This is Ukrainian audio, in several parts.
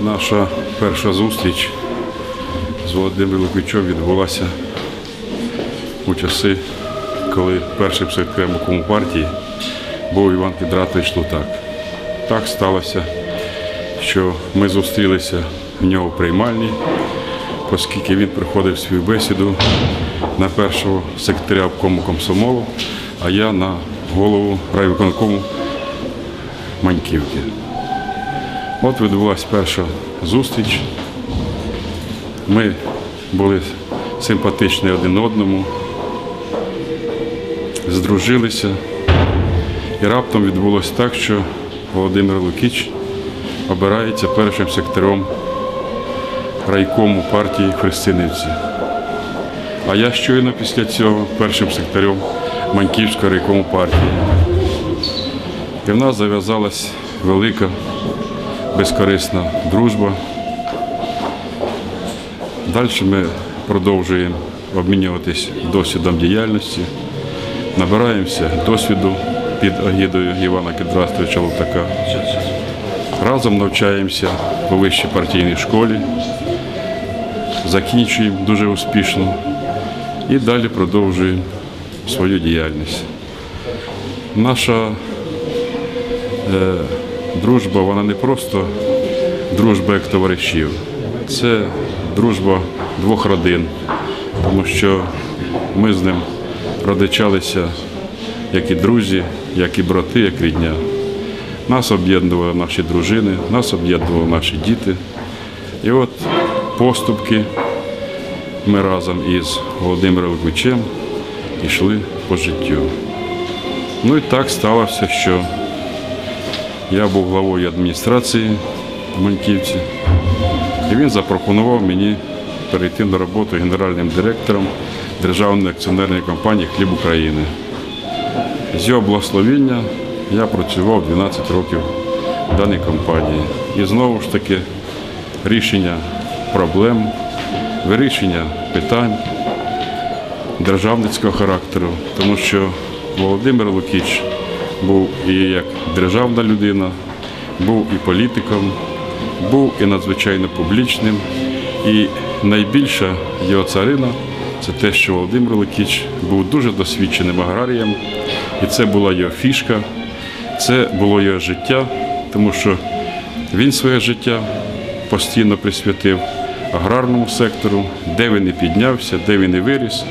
Наша перша зустріч з Володимиром Лукичем відбулася у часи, коли першим секретарем партії був Іван Підратович Лутак. Так сталося, що ми зустрілися в нього в приймальні, оскільки він приходив свою бесіду на першого секретаря обкому комсомолу, а я на голову райвиконкому Маньківки. От відбулася перша зустріч. Ми були симпатичні один одному, здружилися. І раптом відбулося так, що Володимир Лукіч обирається першим сектором райкому партії Христинівці. А я щойно після цього першим сектором Маньківської райкому партії. І в нас зав'язалась велика безкорисна дружба. Далі ми продовжуємо обмінюватись досвідом діяльності, набираємося досвіду під агідою Івана Кедрастовича Лутака. Разом навчаємося у вищій партійній школі, закінчуємо дуже успішно і далі продовжуємо свою діяльність. Наша е, дружба, вона не просто дружба як товаришів, це дружба двох родин, тому що ми з ним родичалися як і друзі, як і брати, як рідня. Нас об'єднували наші дружини, нас об'єднували наші діти. І от поступки ми разом із Володимиром Лукичем йшли по життю. Ну і так сталося, що я був главою адміністрації в Маньківці, і він запропонував мені перейти на роботу генеральним директором Державної акціонерної компанії Хліб України. З його благословення я працював 12 років в даній компанії. І знову ж таки рішення проблем, вирішення питань державницького характеру, тому що Володимир Лукіч був і як державна людина, був і політиком, був і надзвичайно публічним. І найбільша його царина це те, що Володимир Лукіч був дуже досвідченим аграрієм, і це була його фішка, це було його життя, тому що він своє життя постійно присвятив аграрному сектору, де він і піднявся, де він і виріс,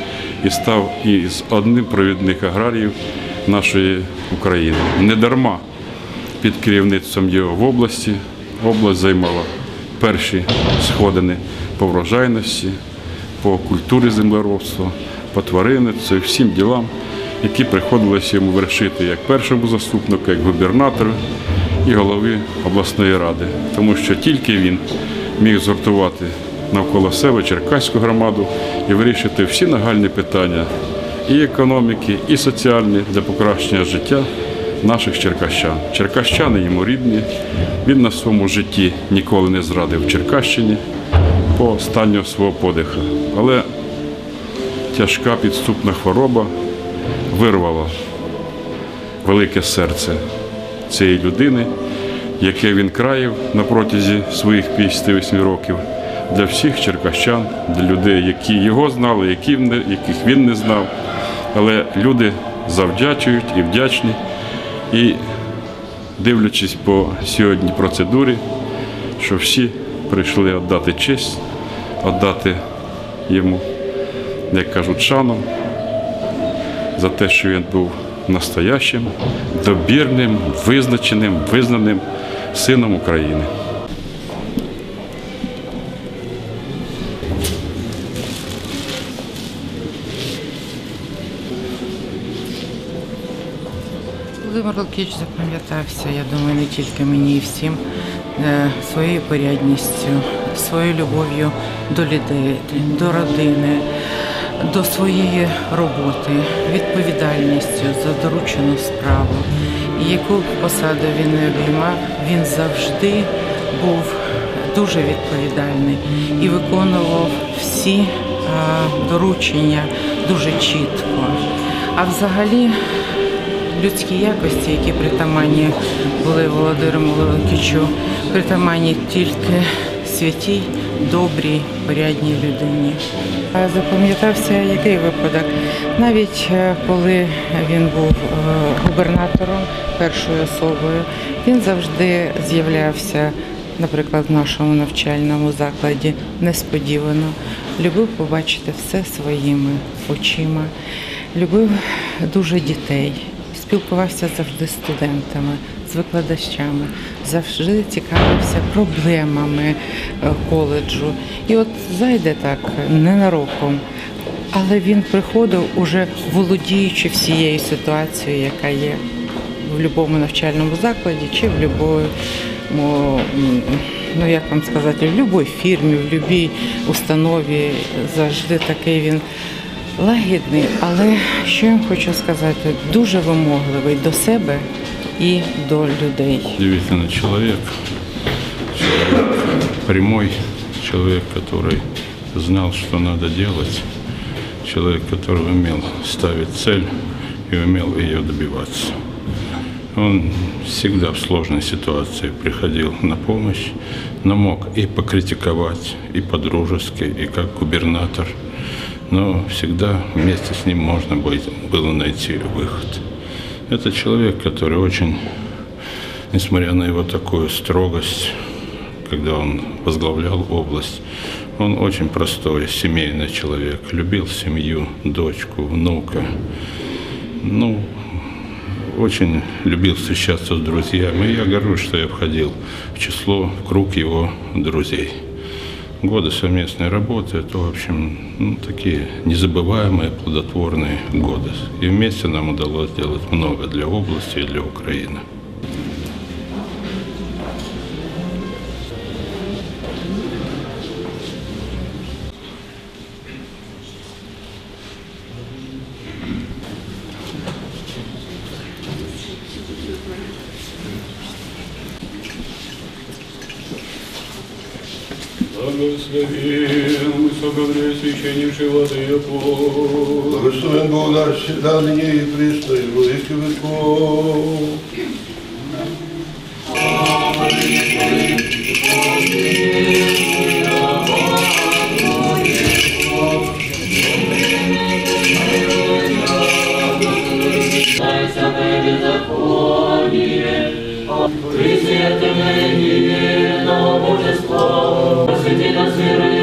і став із одним провідних аграріїв нашої України. Не дарма під керівництвом його в області область займала перші сходини по врожайності, по культурі землеробства, по тваринництву всім ділам, які приходилося йому вершити як першому заступнику, як губернатору і голові обласної ради, тому що тільки він міг згуртувати навколо себе черкаську громаду і вирішити всі нагальні питання і економіки, і соціальні для покращення життя наших черкащан. Черкащани йому рідні. Він на своєму житті ніколи не зрадив Черкащині по останнього свого подиха. Але тяжка підступна хвороба вирвала велике серце цієї людини, яке він країв на протязі своїх 58 років для всіх черкащан, для людей, які його знали, яких він не знав. Але люди завдячують і вдячні. І дивлячись по сьогодні процедурі, що всі прийшли віддати честь, віддати йому, як кажуть, шану за те, що він був настоящим, добірним, визначеним, визнаним сином України. Лукіч запам'ятався, я думаю, не тільки мені і всім е, своєю порядністю, своєю любов'ю до людей, до родини, до своєї роботи, відповідальністю за доручену справу. І яку посаду він не обіймав, він завжди був дуже відповідальний і виконував всі е, доручення дуже чітко. А взагалі людські якості, які притаманні були Володимиру Лукічу, притаманні тільки святій, добрій, порядній людині. А Запам'ятався який випадок? Навіть е, коли він був е, губернатором першою особою, він завжди з'являвся, наприклад, в нашому навчальному закладі несподівано. Любив побачити все своїми очима, любив дуже дітей, спілкувався завжди з студентами, з викладачами, завжди цікавився проблемами е, коледжу. І от зайде так ненароком. Але він приходив уже володіючи всією ситуацією, яка є в будь-якому навчальному закладі чи в будь-якому, ну як вам сказати, в будь-якій фірмі, в будь-якій установі. Завжди такий він лагідний. Але що я вам хочу сказати, дуже вимогливий до себе і до людей. Удивительный человек, человек прямой, человек, который знал, что надо делать, человек, который умел ставить цель и умел ее добиваться. Он всегда в сложной ситуации приходил на помощь, но мог и покритиковать, и по-дружески, и как губернатор. Но всегда вместе с ним можно было найти выход. Это человек, который очень несмотря на его такую строгость, когда он возглавлял область, он очень простой, семейный человек, любил семью, дочку, внука. Ну, очень любил встречаться с друзьями. И я горжусь, что я входил в число, в круг его друзей. Годы совместной работы, это, в общем, ну, такие незабываемые, плодотворные годы. И вместе нам удалось сделать много для области и для Украины. Благословен высокопреосвященнейший Владыко, Благословен Бог наш всегда, ныне и присно, и во веки веков. Господи,